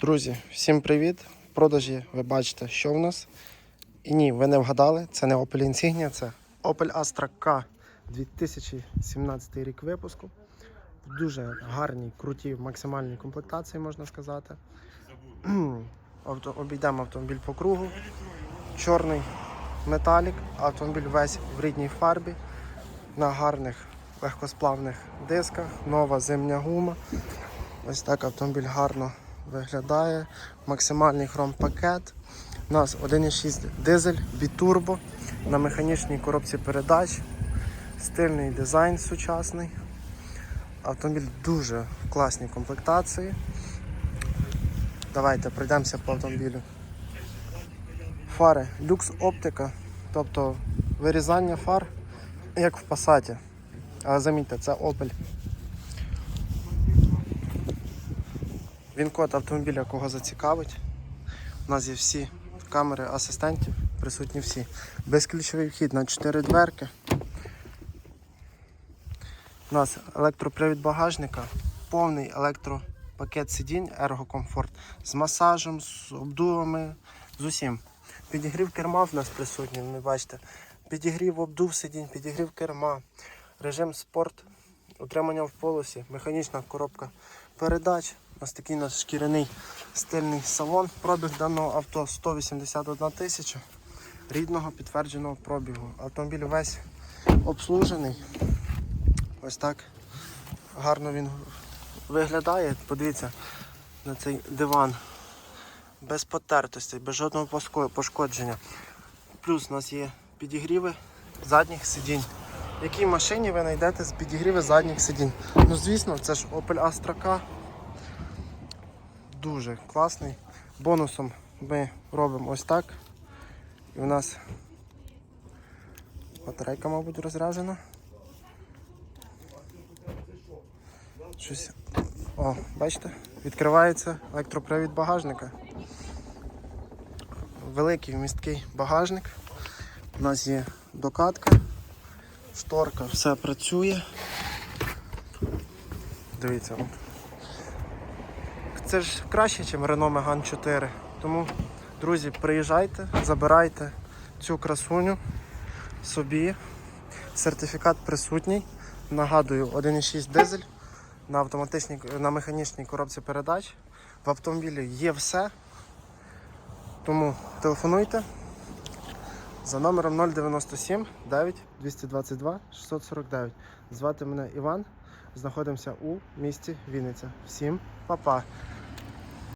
Друзі, всім привіт! В продажі ви бачите, що в нас. І ні, ви не вгадали, це не Opel Insignia, це Opel Astra K 2017 рік випуску. В дуже гарній, крутій, максимальній комплектації, можна сказати. Обійдемо автомобіль по кругу. Чорний металік, автомобіль весь в рідній фарбі, на гарних легкосплавних дисках, нова зимня гума. Ось так автомобіль гарно виглядає. Максимальний хром-пакет. У нас 1,6 дизель, бітурбо на механічній коробці передач. Стильний дизайн сучасний. Автомобіль дуже в класній комплектації. Давайте пройдемося по автомобілю. Фари люкс оптика, тобто вирізання фар, як в Passat. Але замітьте, це Opel. Він код автомобіля, кого зацікавить. У нас є всі камери асистентів, присутні всі. Безключовий вхід на 4 дверки. У нас електропривід багажника, повний електропакет сидінь, ергокомфорт з масажем, з обдувами, з усім. Підігрів керма в нас присутній, ви бачите. Підігрів обдув сидінь, підігрів керма, режим спорт, утримання в полосі, механічна коробка передач. Нас такий у нас шкіряний стильний салон. Пробіг даного авто 181 тисяча рідного підтвердженого пробігу. Автомобіль весь обслужений. Ось так гарно він виглядає. Подивіться на цей диван. Без потертостей, без жодного пошкодження. Плюс у нас є підігріви задніх сидінь. В якій машині ви знайдете з підігріви задніх сидінь? Ну, звісно, це ж Opel Astra K. Дуже класний. Бонусом ми робимо ось так. І у нас батарейка, мабуть, розряджена. Щось. О, бачите? Відкривається електропривід багажника. Великий вмісткий багажник. У нас є докатка, шторка, все працює. Дивіться. Це ж краще, ніж Renault Megane 4. Тому, друзі, приїжджайте, забирайте цю красуню собі. Сертифікат присутній. Нагадую, 1,6 дизель на автоматичній, на механічній коробці передач. В автомобілі є все. Тому телефонуйте за номером 097 9 222 649. Звати мене Іван. Знаходимося у місті Вінниця. Всім па-па!